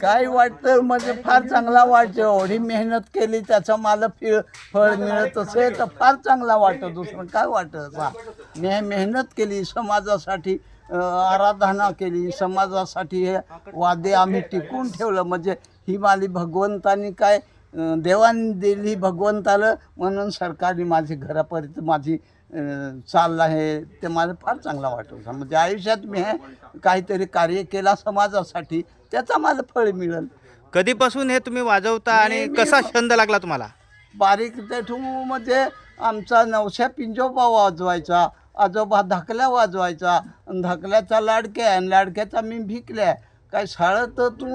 काय वाटतं? म्हणजे फार चांगला वाटतो एवढी मेहनत केली त्याचं मला फिळ फळ मिळत असेल तर फार चांगला वाटतं दुसरं काय वाटत? मी मेहनत केली समाजासाठी आराधना केली समाजासाठी हे वादे आम्ही टिकून ठेवलं. म्हणजे ही माली भगवंतानी काय देवाने दिली भगवंताला म्हणून सरकारने माझी घरापर्यंत माझी चाललं आहे ते मला फार चांगला वाटत म्हणजे आयुष्यात मी हे काहीतरी कार्य केला समाजासाठी त्याचा मला फळ मिळेल. कधीपासून हे तुम्ही वाजवता आणि कसा छंद लागला तुम्हाला? बारीक म्हणजे आमचा नवशा पिंजोबा वाजवायचा आजोबा धाकल्या वाजवायचा धाकल्याचा लाडक्या आणि लाडक्याचा मी भिकल्या. काय शाळेत तर तू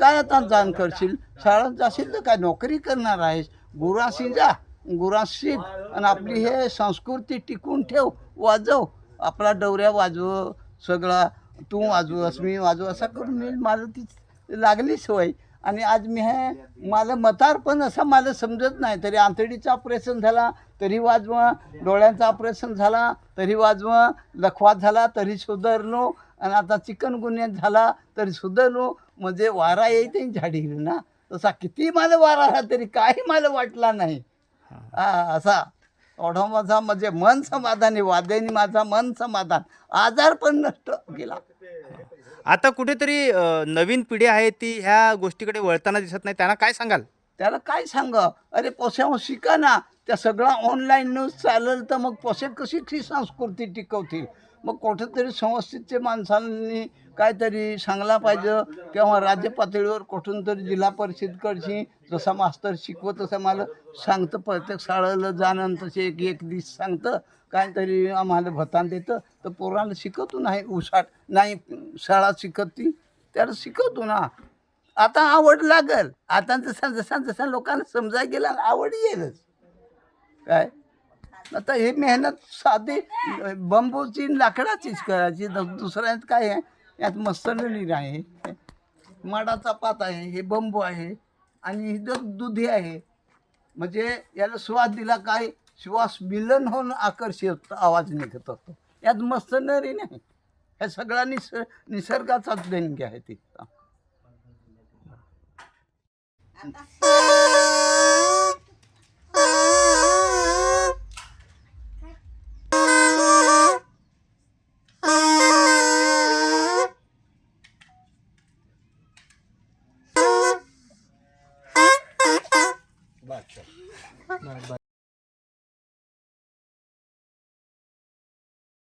काय आता जाण करशील? शाळेत जाशील तर काय नोकरी करणार आहेस? गुराशी जा गुरास आणि आपली हे संस्कृती टिकून ठेव वाजव. आपला डवऱ्या वाजव सगळा. तू वाजवस मी वाजव असं करून मी माझं ती लागली सवय. आणि आज मी हे मला मतार पण असं मला समजत नाही. तरी आंतडीचं ऑपरेशन झाला तरी वाजवा. डोळ्यांचं ऑपरेशन झाला तरी वाजवा. लखवा झाला तरी सुधारलो. आणि आता चिकन गुन्ह्यात झाला तरी सुधारलो. म्हणजे वारा येईल झाडी ना. तसा किती मला वारा आला तरी काही मला वाटला नाही. हा असा. एवढा माझा म्हणजे मन समाधानी वाद्याने माझा मन समाधान. आजार पण नष्ट गेला आता कुठेतरी अ, नवीन पिढी आहे ती ह्या गोष्टीकडे वळताना दिसत नाही. त्यांना काय सांगाल? त्याला काय सांग? अरे पोशावर शिका ना. त्या सगळा ऑनलाईन न्यूज चालेल तर मग पोसे कशी ती संस्कृती टिकवतील? मग कुठंतरी संस्थेचे माणसांनी काहीतरी सांगला पाहिजे किंवा राज्य पातळीवर कुठून तरी जिल्हा परिषदकडची जसा मास्तर शिकवत तसं मला सांगतं प्रत्येक शाळेला जाणं तसे एक एक दिस सांगतं काहीतरी आम्हाला भतान देतं. तर पोराला शिकवतो नाही उसाट नाही शाळा शिकत ती त्याला शिकवतो ना. आता आवड लागल. आता जसा जसा जसा लोकांना समजाय गेला आवड येईलच काय? आता हे मेहनत साधी बंबूची लाकडाचीच करायची. दुसऱ्यात काय आहे? यात मस्तनली आहे. माडाचा पात आहे हे बंबू आहे आणि ही दुधी आहे. म्हणजे याला श्वास दिला काय श्वास मिलन होऊन आकर्षित आवाज निघत असतो. यात मस्तनरी नाही ह्या सगळा निस निसर्गाचाच देणगी आहे तिथं arkadaşlar.